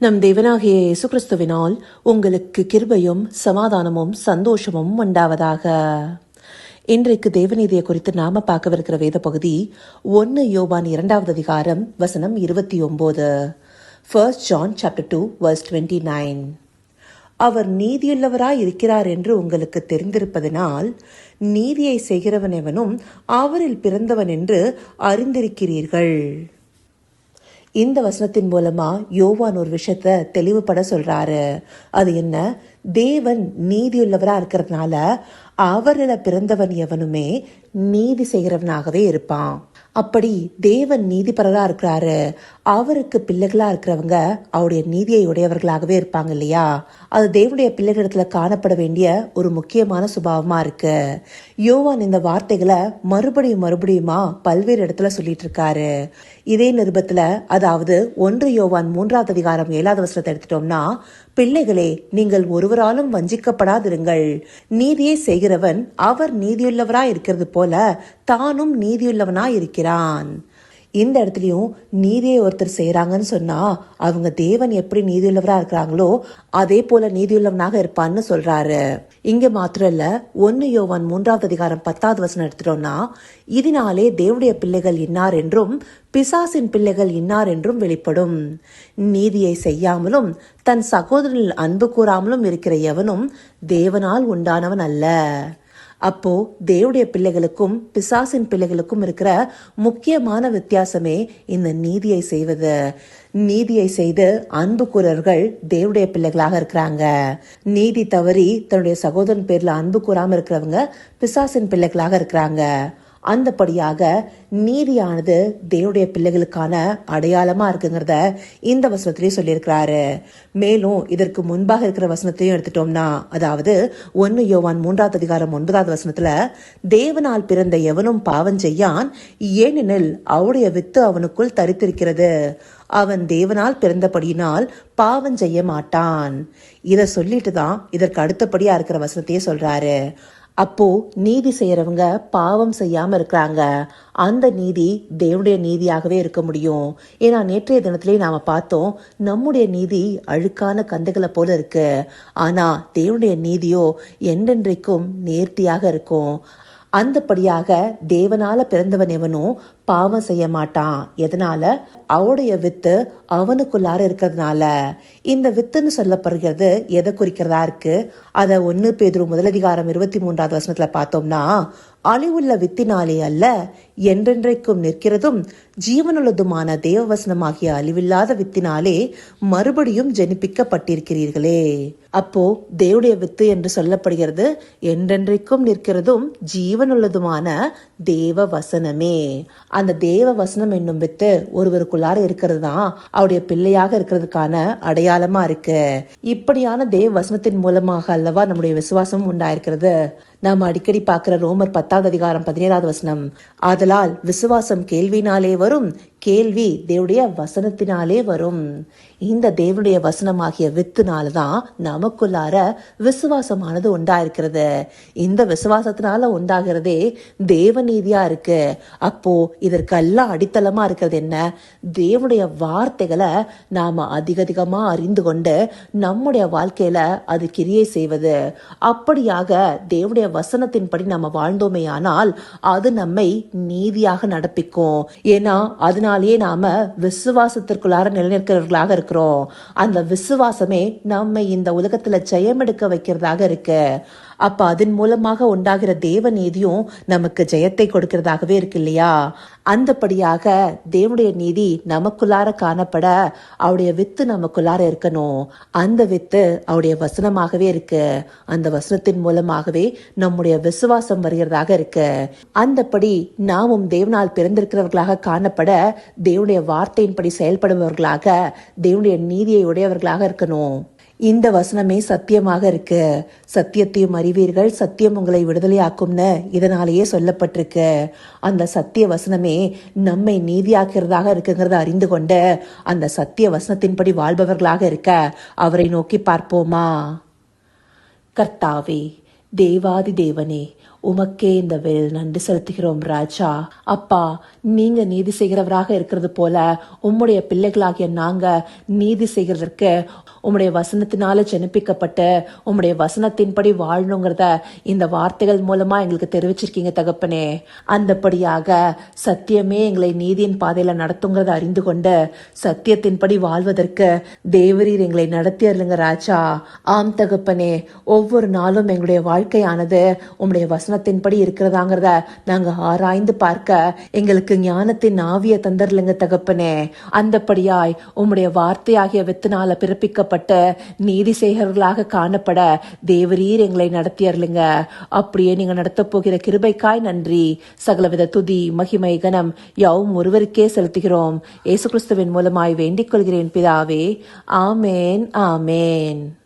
நம் தேவனாகிய இயேசு கிறிஸ்துவினால் உங்களுக்கு கிருபையும் சமாதானமும் சந்தோஷமும் உண்டாவதாக. இன்றைக்கு தேவநீதியை குறித்து நாம பார்க்கவிருக்கிற வேத பகுதி ஒன்னு யோபான் இரண்டாவது அதிகாரம் வசனம் இருபத்தி ஒன்பது first John chapter two verse twenty nine அவர் நீதியுள்ளவராய் இருக்கிறார் என்று உங்களுக்கு தெரிந்திருப்பதனால் நீதியை செய்கிறவனெவனும் அவரில் பிறந்தவன் என்று அறிந்திருக்கிறீர்கள். இந்த வசனத்தின் மூலமா யோவான் ஒரு விஷயத்த தெளிவுபட சொல்றாரு. அது என்ன? தேவன் நீதியுள்ளவரா இருக்கிறதுனால அவரில் பிறந்தவன் எவனுமே நீதி செய்கிறவனாகவே இருப்பான். அப்படி தேவன் நீதிபரராக இருக்கிறாரு. அவருக்கு பிள்ளைகளா இருக்கிறவங்க அவருடைய நீதியை உடையவர்களாகவே இருப்பாங்க இல்லையா? அது தேவனுடைய பிள்ளைகளிடத்துல காணப்பட வேண்டிய ஒரு முக்கியமான சுபாவமா இருக்கு. யோவான் இந்த வார்த்தைகளை மறுபடியும் மறுபடியுமா பல்வேறு இடத்துல சொல்லிட்டு இருக்காரு. இதே நிருபத்துல அதாவது ஒன்று யோவான் மூன்றாவது அதிகாரம் ஏழாவது வசனத்தை எடுத்துட்டோம்னா பிள்ளைகளே நீங்கள் ஒருவராலும் வஞ்சிக்கப்படாதிருங்கள். நீதியை செய்கிறவன் அவர் நீதியுள்ளவராய் இருக்கிறது போல தானும் நீதியுள்ளவனாய் இருக்கிறான். இந்த இடத்துலையும் நீதியை ஒருத்தர் செய்கிறாங்கன்னு சொன்னா அவங்க தேவன் எப்படி நீதியுள்ளவராக இருக்கிறாங்களோ அதே போல நீதியுள்ளவனாக இருப்பான்னு சொல்றாரு. இங்க மாத்திரம் இல்ல ஒன்னு யோவான் மூன்றாவது அதிகாரம் பத்தாவது வசனம் எடுத்துட்டோம்னா இதனாலே தேவடைய பிள்ளைகள் இன்னார் என்றும் பிசாசின் பிள்ளைகள் இன்னார் என்றும் வெளிப்படும். நீதியை செய்யாமலும் தன் சகோதரனில் அன்பு கூறாமலும் இருக்கிற எவனும் தேவனால் உண்டானவன் அல்ல. அப்போ தேவடைய பிள்ளைகளுக்கும் பிசாசின் பிள்ளைகளுக்கும் இருக்கிற முக்கியமான வித்தியாசமே இந்த நீதியை செய்வது. நீதியை செய்து அன்பு கூறர்கள் தேவடைய பிள்ளைகளாக இருக்கிறாங்க. நீதி தவறி தன்னுடைய சகோதரன் பேர்ல அன்பு கூறாம இருக்கிறவங்க பிசாசின் பிள்ளைகளாக இருக்கிறாங்க. அந்தபடியாக நீதியானது தேவடைய பிள்ளைகளுக்கான அடையாளமா இருக்குங்கிறத இந்த வசனத்திலேயே சொல்லியிருக்கிறாரு. மேலும் இதற்கு முன்பாக இருக்கிற வசனத்தையும் எடுத்துட்டோம்னா அதாவது ஒன்னு யோவான் மூன்றாவது அதிகாரம் ஒன்பதாவது வசனத்துல தேவனால் பிறந்த எவனும் பாவம் செய்யான் ஏனெனில் அவருடைய வித்து அவனுக்குள் தரித்திருக்கிறது. அவன் தேவனால் பிறந்தபடியினால் பாவம் செய்ய மாட்டான். இதை சொல்லிட்டு தான் இதற்கு அடுத்தபடியா இருக்கிற வசனத்தையே சொல்றாரு. அப்போ நீதி செய்யறவங்க பாவம் செய்யாம இருக்கிறாங்க. அந்த நீதி தேவனுடைய நீதியாகவே இருக்க முடியும். ஏன்னா நேற்றைய தினத்திலே நாம பார்த்தோம் நம்முடைய நீதி அழுக்கான கந்துகளை போல இருக்கு. ஆனா தேவனுடைய நீதியோ என்றென்றைக்கும் நேர்த்தியாக இருக்கும். அந்தபடியாக தேவனால பிறந்தவன் எவனும் பாவம் செய்ய மாட்டான். எதனால? அவருடைய வித்து அவனுக்குள்ளார இருக்கிறதுனால. இந்த வித்துன்னு சொல்லப்படுகிறது எதை குறிக்கிறதா இருக்கு? அதை ஒன்னு பேதுரு முதலதிகாரம் இருபத்தி மூன்றாவது வசனத்துல பார்த்தோம்னா அழிவுள்ள வித்தினாலே அல்ல என்றென்றைக்கும் நிற்கிறதும் ஜீவனுள்ளதுமான தேவவசனமாகிய அழிவில்லாத வித்தினாலே மறுபடியும் ஜெனிப்பிக்கப்பட்டிருக்கிறீர்களே. அப்போ தேவடைய வித்து என்று சொல்லப்படுகிறது என்றென்றைக்கும் நிற்கிறதும் ஜீவனுள்ளதுமான தேவ வசனமே அந்த தேவ வசனம் என்னும் வித்து ஒருவருக்குள்ளார இருக்கிறது தான் அவருடைய பிள்ளையாக இருக்கிறதுக்கான அடையாளமா இருக்கு. இப்படியான தேவ வசனத்தின் மூலமாக அல்லவா நம்முடைய விசுவாசம் உண்டாயிருக்கிறது. நாம் அடிக்கடி பார்க்கிற ரோமர் பத்தாவது அதிகாரம் பதினேழாவது வசனம். ஆதலால் விசுவாசம் கேள்வினாலே வரும் கேள்வி தேவடைய வசனத்தினாலே வரும். இந்த தேவனுடைய வசனமாகிய வித்துனால தான் நமக்குள்ளார விசுவாசமானது உண்டாயிருக்கிறது. இந்த விசுவாசத்தினால உண்டாகிறதே தேவநீதியா இருக்கு. அப்போ இதற்கெல்லாம் அடித்தளமா இருக்கிறது என்ன? தேவனுடைய வார்த்தைகளை நாம அதிக அதிகமா அறிந்து கொண்டு நம்முடைய வாழ்க்கையில அது கிரியை செய்வது. அப்படியாக தேவனுடைய வசனத்தின்படி நம்ம வாழ்ந்தோமே ஆனால் அது நம்மை நீதியாக நடப்பிக்கும். ஏன்னா அதனாலேயே நாம விசுவாசத்திற்குள்ளார நிலைநிற்கிறவர்களாக இருக்கிறோம். அந்த விசுவாசமே நம்மை இந்த உலகத்துல ஜெயமெடுக்க வைக்கிறதாக இருக்கு. அப்ப அதன் மூலமாக உண்டாகிற தேவ நீதியும் நமக்கு ஜெயத்தை கொடுக்கிறதாகவே இருக்கு இல்லையா? அந்தபடியாக தேவனுடைய நீதி நமக்குள்ளார காணப்பட அவருடைய வித்து நமக்குள்ளார இருக்கணும். அந்த வித்து அவருடைய வசனமாகவே இருக்கு. அந்த வசனத்தின் மூலமாகவே நம்முடைய விசுவாசம் வருகிறதாக இருக்கு. அந்தபடி நாமும் தேவனால் பிறந்திருக்கிறவர்களாக காணப்பட தேவனுடைய வார்த்தையின்படி செயல்படுபவர்களாக தேவனுடைய நீதியை உடையவர்களாக இருக்கணும். இந்த வசனமே சத்தியமாக இருக்கு. சத்தியத்தையும் அறிவீர்கள். சத்தியம் உங்களை விடுதலையாக்கும்னு இதனாலேயே சொல்லப்பட்டிருக்கு. அந்த சத்திய வசனமே நம்மை நீதியாக்குறதாக இருக்குங்கிறத அறிந்து கொண்டு அந்த சத்திய வசனத்தின்படி வாழ்பவர்களாக இருக்க அவரை நோக்கி பார்ப்போமா? கர்த்தாவே தேவாதி தேவனே உமக்கே இந்த வேல் நன்றி செலுத்துகிறோம் ராஜா. அப்பா நீங்க நீதி செய்கிறவராக இருக்கிறது போல உம்முடைய பிள்ளைகளாகிய நாங்க நீதி செய்கிறதற்கு உம்முடைய வசனத்தினால ஜெனிப்பிக்கப்பட்டு உம்முடைய வசனத்தின்படி வாழணுங்கிறத இந்த வார்த்தைகள் மூலமா எங்களுக்கு தெரிவிச்சிருக்கீங்க தகப்பனே. அந்தபடியாக சத்தியமே எங்களை நீதியின் பாதையில நடத்துங்கிறத அறிந்து கொண்டு சத்தியத்தின்படி வாழ்வதற்கு தேவரீர் எங்களை நடத்தியருங்க ராஜா. ஆம் தகப்பனே. ஒவ்வொரு நாளும் எங்களுடைய வாழ்க்கையானது உம்முடைய வசனத்தின்படி இருக்கிறதாங்கிறத நாங்க ஆராய்ந்து பார்க்க எங்களுக்கு ஞானத்தின் ஆவிய தந்தர்லங்க தகப்பனே. அந்தபடியாய் உம்முடைய வார்த்தையாகிய வித்துனால பிறப்பிக்கப்பட்ட நீதி சேகர்களாக காணப்பட தேவரீர் எங்களை நடத்தியர்லுங்க. அப்படியே நீங்க நடத்த போகிற கிருபைக்காய் நன்றி. சகலவித துதி மகிமை கனம் யாவும் ஒருவருக்கே செலுத்துகிறோம். இயேசு கிறிஸ்துவின் மூலமாய் வேண்டிக் கொள்கிறேன் பிதாவே. ஆமேன் ஆமேன்.